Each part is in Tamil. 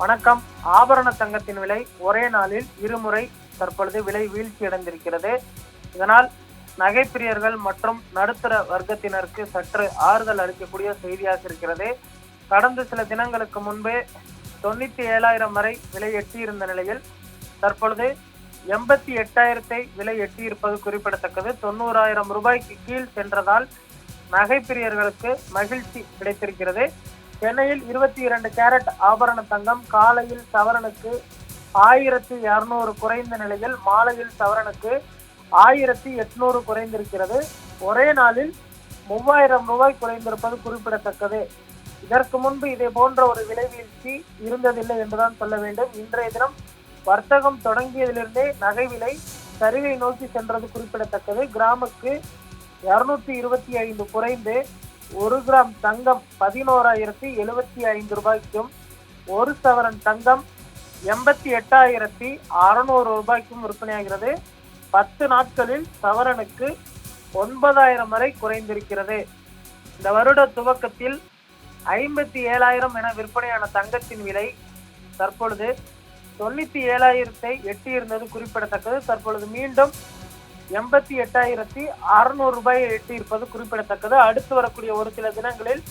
வணக்கம். ஆபரண தங்கத்தின் விலை ஒரே நாளில் இருமுறை தற்பொழுது விலை வீழ்ச்சி அடைந்திருக்கிறது. இதனால் நகைப்பிரியர்கள் மற்றும் நடுத்தர வர்க்கத்தினருக்கு சற்று ஆறுதல் அளிக்கக்கூடிய செய்தியாக இருக்கிறது. கடந்த சில தினங்களுக்கு முன்பே தொண்ணூத்தி ஏழாயிரம் வரை விலை எட்டியிருந்த நிலையில் தற்பொழுது எண்பத்தி எட்டாயிரத்தை விலை எட்டியிருப்பது குறிப்பிடத்தக்கது. தொண்ணூறாயிரம் ரூபாய்க்கு கீழ் சென்றதால் நகைப்பிரியர்களுக்கு மகிழ்ச்சி கிடைத்திருக்கிறது. சென்னையில் இருபத்தி இரண்டு கேரட் ஆபரண தங்கம் காலையில் சவரனுக்கு ஆயிரத்தி இருநூறு குறைந்த நிலையில் மாலையில் சவரனுக்கு ஆயிரத்தி எட்நூறு குறைந்திருக்கிறது. ஒரே நாளில் மூவாயிரம் ரூபாய் குறைந்திருப்பது குறிப்பிடத்தக்கது. இதற்கு முன்பு இதே போன்ற ஒரு விலை வீழ்ச்சி இருந்ததில்லை என்றுதான் சொல்ல வேண்டும். இன்றைய தினம் வர்த்தகம் தொடங்கியதிலிருந்தே நகை விலை சரிவை நோக்கி சென்றது குறிப்பிடத்தக்கது. கிராமுக்கு இருநூத்தி இருபத்தி ஐந்து குறைந்து ஒரு கிராம் தங்கம் பதினோராயிரத்தி எழுபத்தி ஐந்து ரூபாய்க்கும் ஒரு சவரன் தங்கம் எண்பத்தி எட்டாயிரத்தி அறுநூறு ரூபாய்க்கும் விற்பனையாகிறது. பத்து நாட்களில் சவரனுக்கு ஒன்பதாயிரம் வரை குறைந்திருக்கிறது. இந்த வருட துவக்கத்தில் ஐம்பத்தி ஏழாயிரம் என விற்பனையான தங்கத்தின் விலை தற்பொழுது தொண்ணூத்தி ஏழாயிரத்தை எட்டியிருந்தது குறிப்பிடத்தக்கது. தற்பொழுது மீண்டும் எண்பத்தி எட்டாயிரத்தி அறுநூறு ரூபாயை எட்டியிருப்பது குறிப்பிடத்தக்கது. அடுத்து வரக்கூடிய ஒரு சில தினங்களில்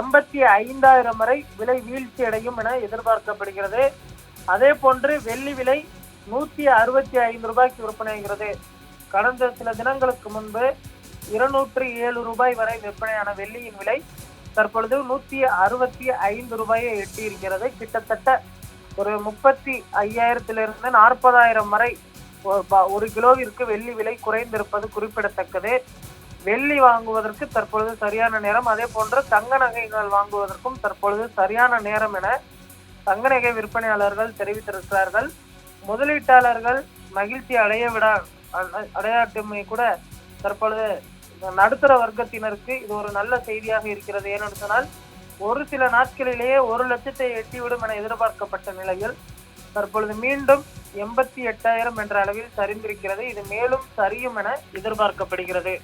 எண்பத்தி ஐந்தாயிரம் வரை விலை வீழ்ச்சி அடையும் என எதிர்பார்க்கப்படுகிறது. அதே போன்று வெள்ளி விலை நூத்தி அறுபத்தி ஐந்து ரூபாய்க்கு விற்பனையாகிறது. கடந்த சில தினங்களுக்கு முன்பு இருநூற்றி ஏழு ரூபாய் வரை விற்பனையான வெள்ளியின் விலை தற்பொழுது நூத்தி அறுபத்தி ஐந்து ரூபாயை எட்டியிருக்கிறது. கிட்டத்தட்ட ஒரு முப்பத்தி ஐயாயிரத்திலிருந்து நாற்பதாயிரம் வரை ஒரு கிலோவிற்கு வெள்ளி விலை குறைந்திருப்பது குறிப்பிடத்தக்கது. வெள்ளி வாங்குவதற்கு தற்பொழுது சரியான நேரம். அதே போன்று தங்க நகைகள் வாங்குவதற்கும் தற்பொழுது சரியான நேரம் என தங்க நகை விற்பனையாளர்கள் தெரிவித்திருக்கிறார்கள். முதலீட்டாளர்கள் மகிழ்ச்சி அடைய விட அ- அடையாட்டுமை கூட தற்பொழுது நடுத்தர வர்க்கத்தினருக்கு இது ஒரு நல்ல செய்தியாக இருக்கிறது. ஏனென்று சொன்னால் ஒரு சில நாட்களிலேயே ஒரு லட்சத்தை எட்டிவிடும் என எதிர்பார்க்கப்பட்ட நிலையில் தற்பொழுது மீண்டும் எண்பத்தி எட்டாயிரம் என்ற அளவில் சரிந்திருக்கிறது. இது மேலும் சரியும் என எதிர்பார்க்கப்படுகிறது.